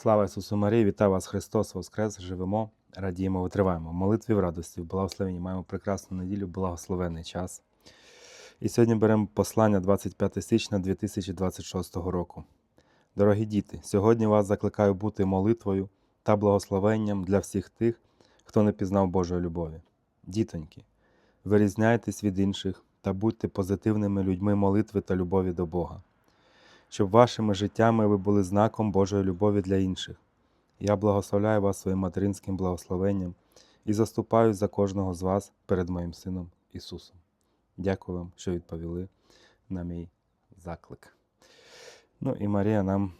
Слава Ісусу Марії, вітаю вас Христос Воскрес! Живемо, радіємо, витриваємо. Молитві в радості, в благословенні. Маємо прекрасну неділю, благословенний час. І сьогодні беремо послання 25 січня 2026 року. Дорогі діти, сьогодні вас закликаю бути молитвою та благословенням для всіх тих, хто не пізнав Божої любові. Дітоньки, вирізняйтесь від інших та будьте позитивними людьми молитви та любові до Бога щоб вашими життями ви були знаком Божої любові для інших. Я благословляю вас своїм материнським благословенням і заступаюсь за кожного з вас перед моїм Сином Ісусом. Дякую вам, що відповіли на мій заклик. Ну і Марія нам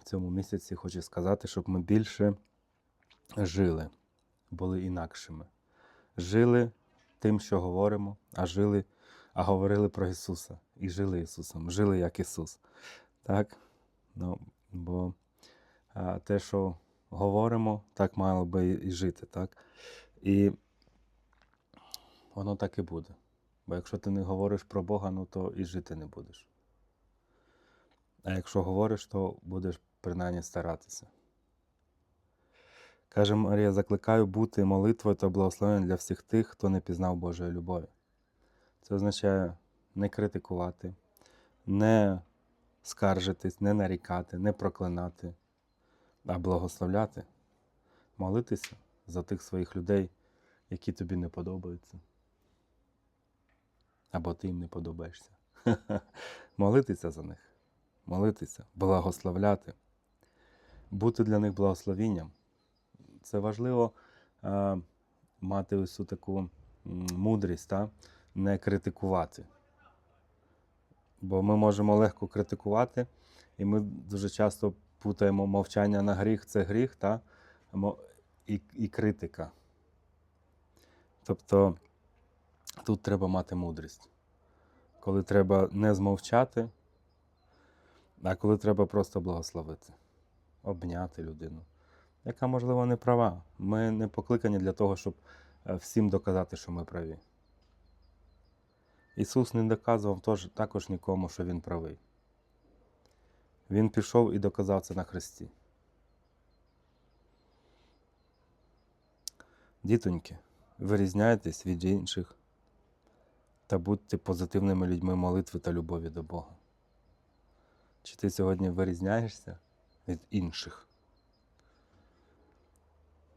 в цьому місяці хоче сказати, щоб ми більше жили, були інакшими. Жили тим, що говоримо, а жили, а говорили про Ісуса. І жили Ісусом, жили як Ісус. Так? Ну, бо а, те, що говоримо, так мало би і жити. Так? І воно так і буде. Бо якщо ти не говориш про Бога, ну то і жити не будеш. А якщо говориш, то будеш принаймні старатися. Каже Марія, закликаю бути молитвою та благословенням для всіх тих, хто не пізнав Божої любові. Це означає не критикувати, не скаржитись, не нарікати, не проклинати, а благословляти, молитися за тих своїх людей, які тобі не подобаються. Або ти їм не подобаєшся. Молитися за них, молитися, благословляти, бути для них благословінням. Це важливо а, мати ось таку мудрість, та? не критикувати. Бо ми можемо легко критикувати, і ми дуже часто путаємо мовчання на гріх це гріх, та? і, і критика. Тобто тут треба мати мудрість. Коли треба не змовчати, а коли треба просто благословити, обняти людину, яка, можливо, не права. Ми не покликані для того, щоб е, всім доказати, що ми праві. Ісус не доказував також нікому, що Він правий. Він пішов і доказав це на Христі. Дітоньки, вирізняйтесь від інших та будьте позитивними людьми молитви та любові до Бога. Чи ти сьогодні вирізняєшся від інших?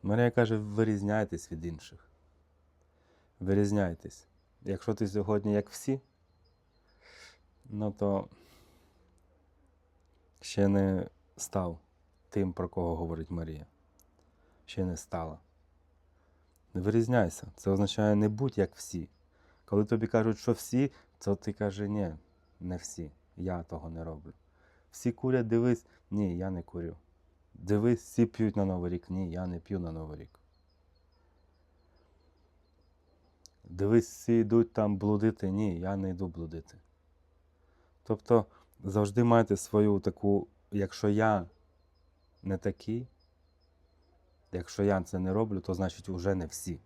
Марія каже, вирізняйтесь від інших. Вирізняйтесь. Якщо ти сьогодні як всі, ну то ще не став тим, про кого говорить Марія. Ще не стала. Не вирізняйся. Це означає не будь як всі. Коли тобі кажуть, що всі, то ти каже, ні, не всі. Я того не роблю. Всі курять, дивись, ні, я не курю. Дивись, всі п'ють на Новий рік. Ні, я не п'ю на Новий рік. Дивись, всі йдуть там блудити. Ні, я не йду блудити. Тобто завжди майте свою таку, якщо я не такий, якщо я це не роблю, то значить вже не всі.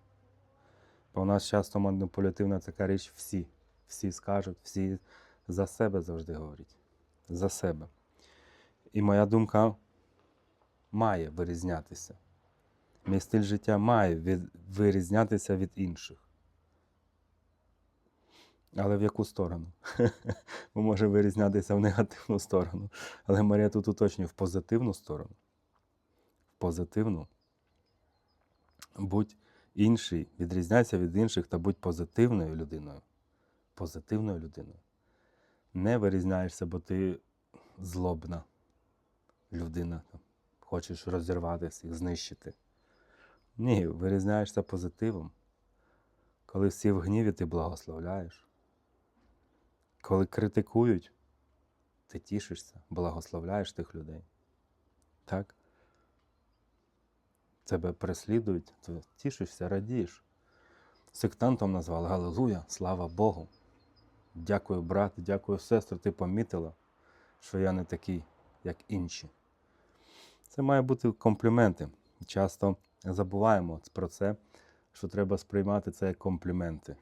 Бо у нас часто маніпулятивна така річ всі. Всі скажуть, всі за себе завжди говорять. За себе. І моя думка має вирізнятися. Мій стиль життя має вирізнятися від інших. Але в яку сторону? Бо може вирізнятися в негативну сторону. Але Марія тут уточнює в позитивну сторону. В позитивну. Будь інший, відрізняйся від інших та будь позитивною людиною. Позитивною людиною. Не вирізняєшся, бо ти злобна людина. Хочеш розірвати всіх, знищити. Ні, вирізняєшся позитивом. Коли всі в гніві, ти благословляєш. Коли критикують, ти тішишся, благословляєш тих людей. Так? Тебе переслідують, то тішишся, радієш. Сектантом назвали Галилуя, слава Богу. Дякую, брат, дякую, сестра, ти помітила, що я не такий, як інші. Це має бути компліменти. Часто забуваємо про це, що треба сприймати це як компліменти.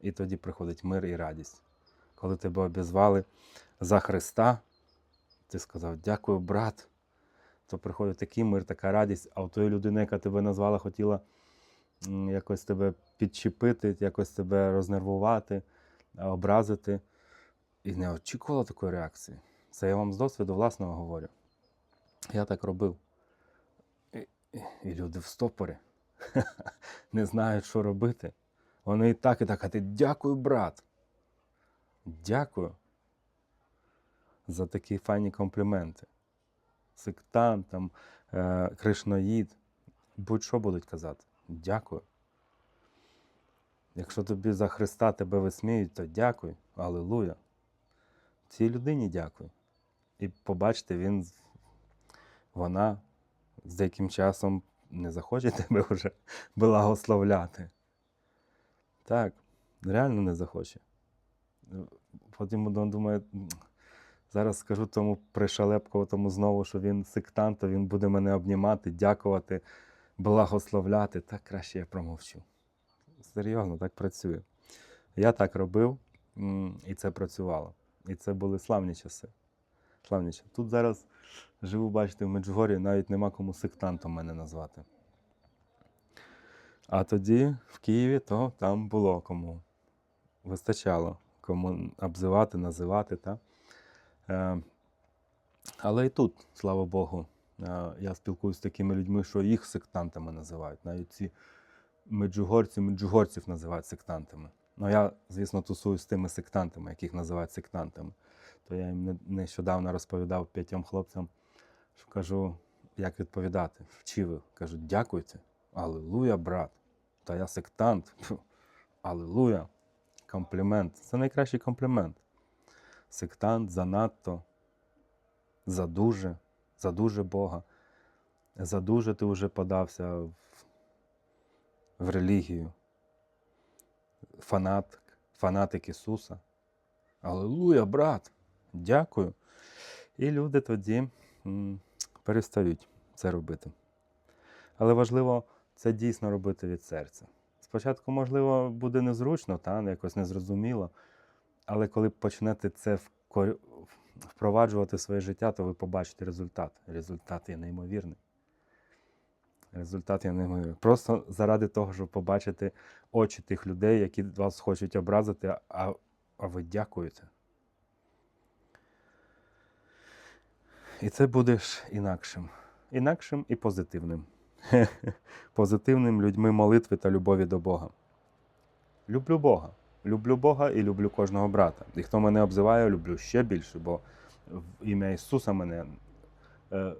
І тоді приходить мир і радість. Коли тебе обізвали за Христа, ти сказав: Дякую, брат, то приходить такий мир, така радість, а у тої людини, яка тебе назвала, хотіла якось тебе підчепити, якось тебе рознервувати, образити. І не очікувала такої реакції. Це я вам з досвіду власного говорю. Я так робив. І, і- люди в стопорі не знають, що робити. Вони і так, і так, а ти дякую, брат. Дякую за такі файні компліменти. Сектант, там, е, кришноїд, будь-що будуть казати. Дякую. Якщо тобі за Христа тебе висміють, то дякуй. Алілуя. Цій людині дякуй. І побачите, він, вона з деяким часом не захоче тебе вже благословляти. Так, реально не захоче. Потім думає, зараз скажу тому пришалепковому знову, що він сектант, то він буде мене обнімати, дякувати, благословляти. Так краще я промовчу. Серйозно, так працює. Я так робив, і це працювало. І це були славні часи. Славні часи. Тут зараз живу, бачите, в Меджугорі, навіть нема кому сектантом мене назвати. А тоді в Києві, то там було кому. Вистачало кому обзивати, називати. Та? Е, але і тут, слава Богу, е, я спілкуюся з такими людьми, що їх сектантами називають. Навіть ці меджугорці, меджугорців називають сектантами. Ну, я, звісно, тусуюсь з тими сектантами, яких називають сектантами. То я їм нещодавно розповідав п'ятьом хлопцям, що кажу, як відповідати. Вчив, кажу, дякуйте. Алілуя, брат. Та я сектант. Фу. Комплімент. Це найкращий комплімент. Сектант занадто, задуже, задуже Бога. Задуже ти вже подався в, в релігію. Фанатик, фанатик Ісуса. Алілуя, брат! Дякую. І люди тоді перестають це робити. Але важливо це дійсно робити від серця. Спочатку, можливо, буде незручно, та, якось незрозуміло. Але коли почнете це впроваджувати в своє життя, то ви побачите результат. Результат є неймовірний. Результат є неймовірний. Просто заради того, щоб побачити очі тих людей, які вас хочуть образити, а, а ви дякуєте. І це будеш інакшим. Інакшим і позитивним. Позитивним людьми молитви та любові до Бога. Люблю Бога. Люблю Бога і люблю кожного брата. І хто мене обзиває, люблю ще більше, бо в ім'я Ісуса мене. Е,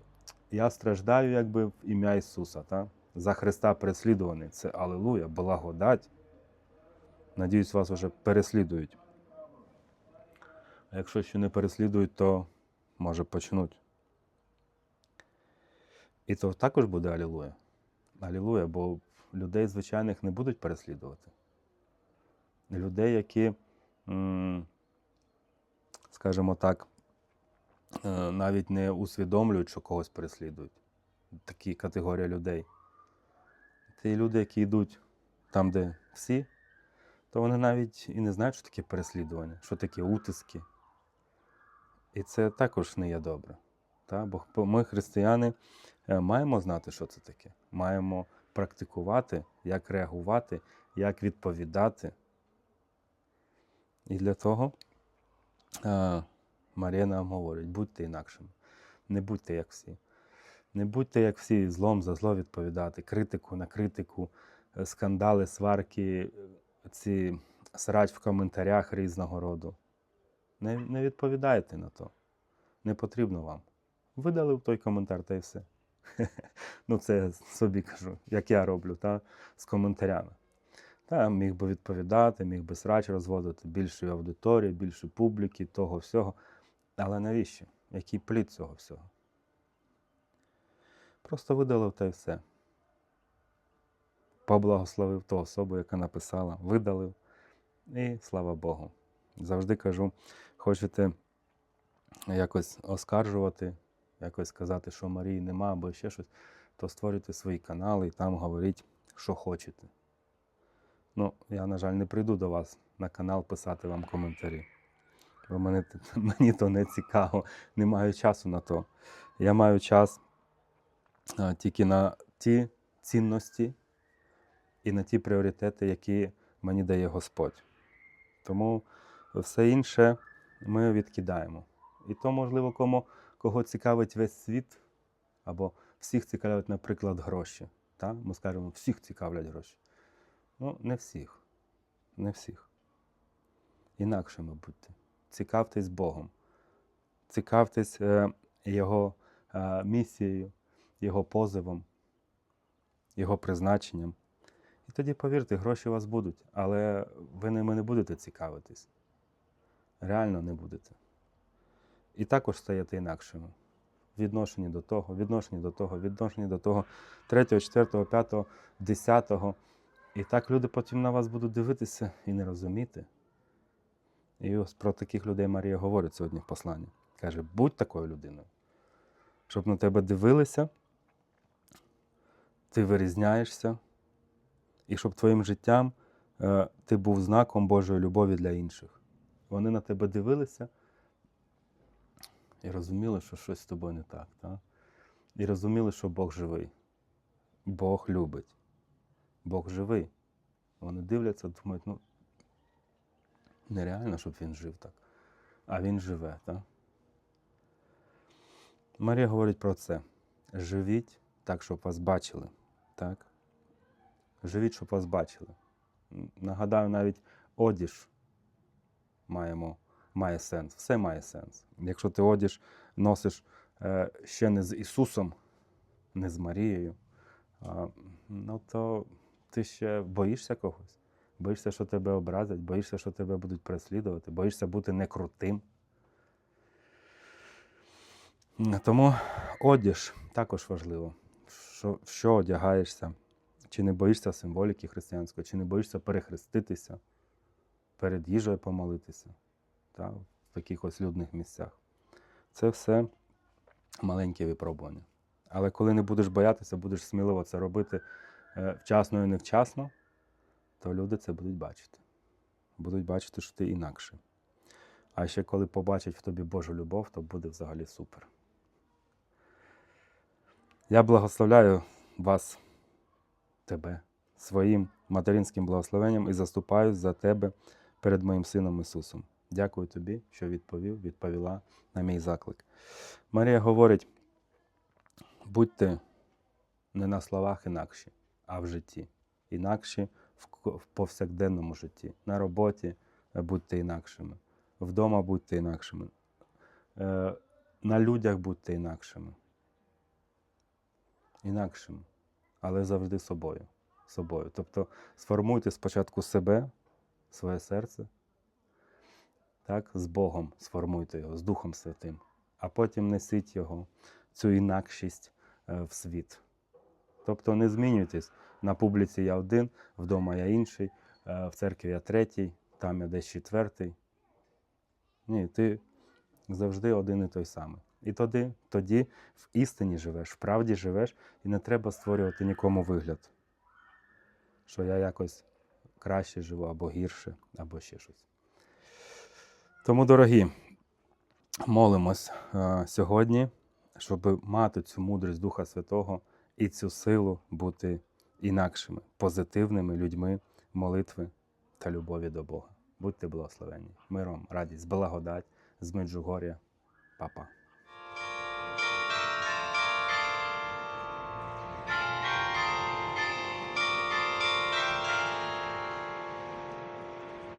я страждаю якби в ім'я Ісуса. Та? За Христа переслідуваний. Це Алілуя, благодать. Надіюсь, вас вже переслідують. А якщо ще не переслідують, то може почнуть. І то також буде Алілуя. Алілуя, бо людей звичайних не будуть переслідувати. Людей, які, скажімо так, е, навіть не усвідомлюють, що когось переслідують. Такі категорії людей. Ті люди, які йдуть там, де всі, то вони навіть і не знають, що таке переслідування, що таке утиски. І це також не є добре. Та? Бо ми, християни, маємо знати, що це таке. Маємо практикувати, як реагувати, як відповідати. І для того е, Марія нам говорить: будьте інакшими, не будьте як всі. Не будьте як всі злом за зло відповідати, критику на критику, е, скандали, сварки, е, ці срач в коментарях різного роду. Не, не відповідайте на то. Не потрібно вам. Видалив той коментар та й все. ну, це я собі кажу, як я роблю, та, з коментарями. Та, міг би відповідати, міг би срач розводити більшої аудиторії, більше публіки, того всього. Але навіщо? Який плід цього всього? Просто видалив та й все. Поблагословив ту особу, яка написала, видалив. І слава Богу. Завжди кажу, хочете якось оскаржувати, якось сказати, що Марії нема або ще щось, то створюйте свої канали і там говоріть, що хочете. Ну, я, на жаль, не прийду до вас на канал писати вам коментарі. Бо мене, т- мені то не цікаво, не маю часу на то. Я маю час е, тільки на ті цінності і на ті пріоритети, які мені дає Господь. Тому все інше ми відкидаємо. І то, можливо, кому, кого цікавить весь світ, або всіх цікавлять, наприклад, гроші. Та? Ми скажемо, всіх цікавлять гроші. Ну, не всіх. Не всіх. Інакшими будьте. Цікавтесь Богом. Цікавтесь е, Його е, місією, Його позивом, Його призначенням. І тоді, повірте, гроші у вас будуть, але ви ними не будете цікавитись. Реально не будете. І також стаєте інакшими. Відношені до того, відношені до того, відношені до того, третього, четвертого, п'ятого, десятого. І так люди потім на вас будуть дивитися і не розуміти. І ось про таких людей Марія говорить сьогодні в посланні. Каже, будь такою людиною, щоб на тебе дивилися, ти вирізняєшся, і щоб твоїм життям е, ти був знаком Божої любові для інших. Вони на тебе дивилися і розуміли, що щось з тобою не так. Та? І розуміли, що Бог живий. Бог любить. Бог живий. Вони дивляться, думають, ну нереально, щоб він жив так. А він живе, так? Марія говорить про це. Живіть так, щоб вас бачили. Так? Живіть, щоб вас бачили. Нагадаю, навіть одіж маємо, має сенс. Все має сенс. Якщо ти одіж носиш е, ще не з Ісусом, не з Марією, ну то ти ще боїшся когось. Боїшся, що тебе образять, боїшся, що тебе будуть переслідувати, боїшся бути некрутим. Тому одіж також важливо, що, що одягаєшся, чи не боїшся символіки християнської, чи не боїшся перехреститися, перед їжею помолитися та, в таких ось людних місцях. Це все маленькі випробування. Але коли не будеш боятися, будеш сміливо це робити е, вчасно і невчасно, то люди це будуть бачити. Будуть бачити, що ти інакше. А ще коли побачать в тобі Божу любов, то буде взагалі супер. Я благословляю вас, тебе, своїм материнським благословенням і заступаю за тебе перед моїм сином Ісусом. Дякую тобі, що відповів, відповіла на мій заклик. Марія говорить: будьте не на словах інакші, а в житті. Інакші в повсякденному житті. На роботі будьте інакшими, вдома будьте інакшими, е, на людях будьте інакшими. Інакшими, але завжди собою. собою. Тобто сформуйте спочатку себе, своє серце, так, з Богом сформуйте його, з Духом Святим, а потім несіть його, цю інакшість е, в світ. Тобто не змінюйтесь. На публіці я один, вдома я інший, е, в церкві я третій, там я десь четвертий. Ні, ти завжди один і той самий. І тоді, тоді в істині живеш, в правді живеш, і не треба створювати нікому вигляд, що я якось краще живу, або гірше, або ще щось. Тому, дорогі, молимось е, сьогодні, щоб мати цю мудрість Духа Святого і цю силу бути інакшими, позитивними людьми молитви та любові до Бога. Будьте благословені. Миром, радість, благодать з Меджугор'я. Папа.